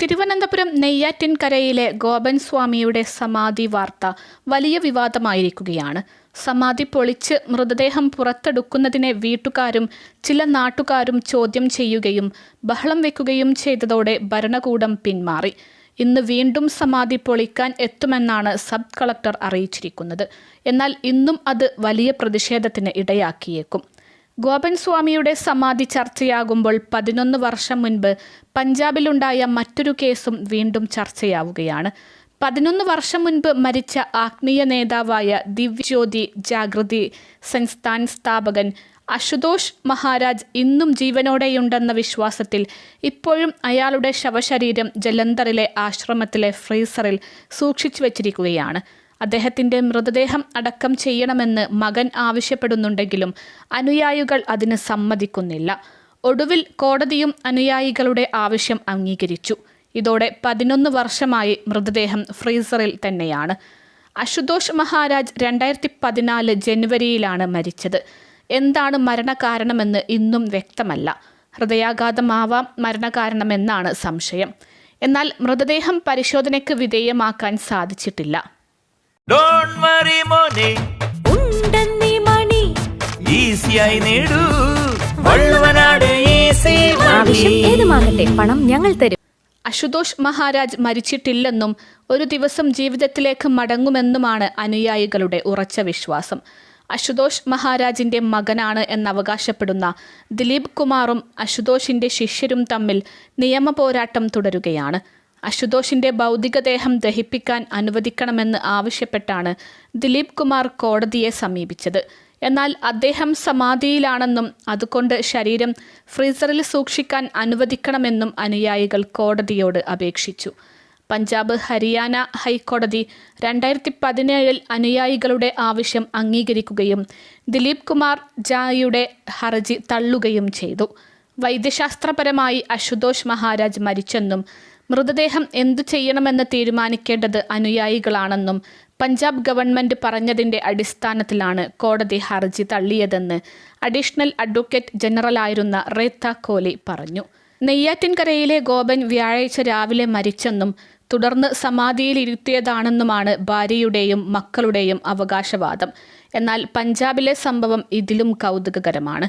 തിരുവനന്തപുരം നെയ്യാറ്റിൻകരയിലെ ഗോപൻ സ്വാമിയുടെ സമാധി വാർത്ത വലിയ വിവാദമായിരിക്കുകയാണ്. സമാധി പൊളിച്ച് മൃതദേഹം പുറത്തെടുക്കുന്നതിനെ വീട്ടുകാരും ചില നാട്ടുകാരും ചോദ്യം ചെയ്യുകയും ബഹളം വെക്കുകയും ചെയ്തതോടെ ഭരണകൂടം പിന്മാറി. ഇന്ന് വീണ്ടും സമാധി പൊളിക്കാൻ എത്തുമെന്നാണ് സബ് കളക്ടർ അറിയിച്ചിരിക്കുന്നത്. എന്നാൽ ഇന്നും അത് വലിയ പ്രതിഷേധത്തിന് ഇടയാക്കിയേക്കും. ഗോപൻ സ്വാമിയുടെ സമാധി ചർച്ചയാകുമ്പോൾ പതിനൊന്ന് വർഷം മുൻപ് പഞ്ചാബിലുണ്ടായ മറ്റൊരു കേസും വീണ്ടും ചർച്ചയാവുകയാണ്. പതിനൊന്ന് വർഷം മുൻപ് മരിച്ച ആത്മീയ നേതാവായ ദിവ്യജ്യോതി ജാഗൃതി സംസ്ഥാൻ സ്ഥാപകൻ അശുതോഷ് മഹാരാജ് ഇന്നും ജീവനോടെയുണ്ടെന്ന വിശ്വാസത്തിൽ ഇപ്പോഴും അയാളുടെ ശവശരീരം ജലന്ധറിലെ ആശ്രമത്തിലെ ഫ്രീസറിൽ സൂക്ഷിച്ചു വച്ചിരിക്കുകയാണ് അദ്ദേഹത്തിന്റെ മൃതദേഹം അടക്കം ചെയ്യണമെന്ന് മകൻ ആവശ്യപ്പെടുന്നുണ്ടെങ്കിലും അനുയായികൾ അതിന് സമ്മതിക്കുന്നില്ല. ഒടുവിൽ കോടതിയും അനുയായികളുടെ ആവശ്യം അംഗീകരിച്ചു. ഇതോടെ പതിനൊന്ന് വർഷമായി മൃതദേഹം ഫ്രീസറിൽ തന്നെയാണ്. അശുതോഷ് മഹാരാജ് രണ്ടായിരത്തി പതിനാല് ജനുവരിയിലാണ് മരിച്ചത്. എന്താണ് മരണകാരണമെന്ന് ഇന്നും വ്യക്തമല്ല. ഹൃദയാഘാതമാവാം മരണകാരണമെന്നാണ് സംശയം. എന്നാൽ മൃതദേഹം പരിശോധനയ്ക്ക് വിധേയമാക്കാൻ സാധിച്ചിട്ടില്ല. ഡോൺ വറി മോനെ. ഉണ്ടെന്നീ മണി. ഈസിയായി നേടൂ. വള്ളുവനാട് ഈസി ആവശ്യം ഏതുമാകട്ടെ പണം ഞങ്ങൾ തരും. അശുതോഷ് മഹാരാജ് മരിച്ചിട്ടില്ലെന്നും ഒരു ദിവസം ജീവിതത്തിലേക്ക് മടങ്ങുമെന്നുമാണ് അനുയായികളുടെ ഉറച്ച വിശ്വാസം. അശുതോഷ് മഹാരാജിന്റെ മകനാണ് എന്നവകാശപ്പെടുന്ന ദിലീപ് കുമാറും അശുതോഷിന്റെ ശിഷ്യരും തമ്മിൽ നിയമ പോരാട്ടം തുടരുകയാണ്. അശുതോഷിന്റെ ഭൗതികദേഹം ദഹിപ്പിക്കാൻ അനുവദിക്കണമെന്ന് ആവശ്യപ്പെട്ടാണ് ദിലീപ് കുമാർ കോടതിയെ സമീപിച്ചത്. എന്നാൽ അദ്ദേഹം സമാധിയിലാണെന്നും അതുകൊണ്ട് ശരീരം ഫ്രീസറിൽ സൂക്ഷിക്കാൻ അനുവദിക്കണമെന്നും അനുയായികൾ കോടതിയോട് അപേക്ഷിച്ചു. പഞ്ചാബ് ഹരിയാന ഹൈക്കോടതി രണ്ടായിരത്തി പതിനേഴിൽ അനുയായികളുടെ ആവശ്യം അംഗീകരിക്കുകയും ദിലീപ് കുമാർ ജായുടെ ഹർജി തള്ളുകയും ചെയ്തു. വൈദ്യശാസ്ത്രപരമായി അശുതോഷ് മഹാരാജ് മരിച്ചെന്നും മൃതദേഹം എന്തു ചെയ്യണമെന്ന് തീരുമാനിക്കേണ്ടത് അനുയായികളാണെന്നും പഞ്ചാബ് ഗവൺമെന്റ് പറഞ്ഞതിന്റെ അടിസ്ഥാനത്തിലാണ് കോടതി ഹർജി തള്ളിയതെന്ന് അഡീഷണൽ അഡ്വക്കേറ്റ് ജനറലായിരുന്ന റേത്ത കോലി പറഞ്ഞു. നെയ്യാറ്റിൻകരയിലെ ഗോപൻ വ്യാഴാഴ്ച രാവിലെ മരിച്ചെന്നും തുടർന്ന് സമാധിയിൽ സമാധിയിലിരുത്തിയതാണെന്നുമാണ് ഭാര്യയുടെയും മക്കളുടെയും അവകാശവാദം. എന്നാൽ പഞ്ചാബിലെ സംഭവം ഇതിലും കൗതുകകരമാണ്.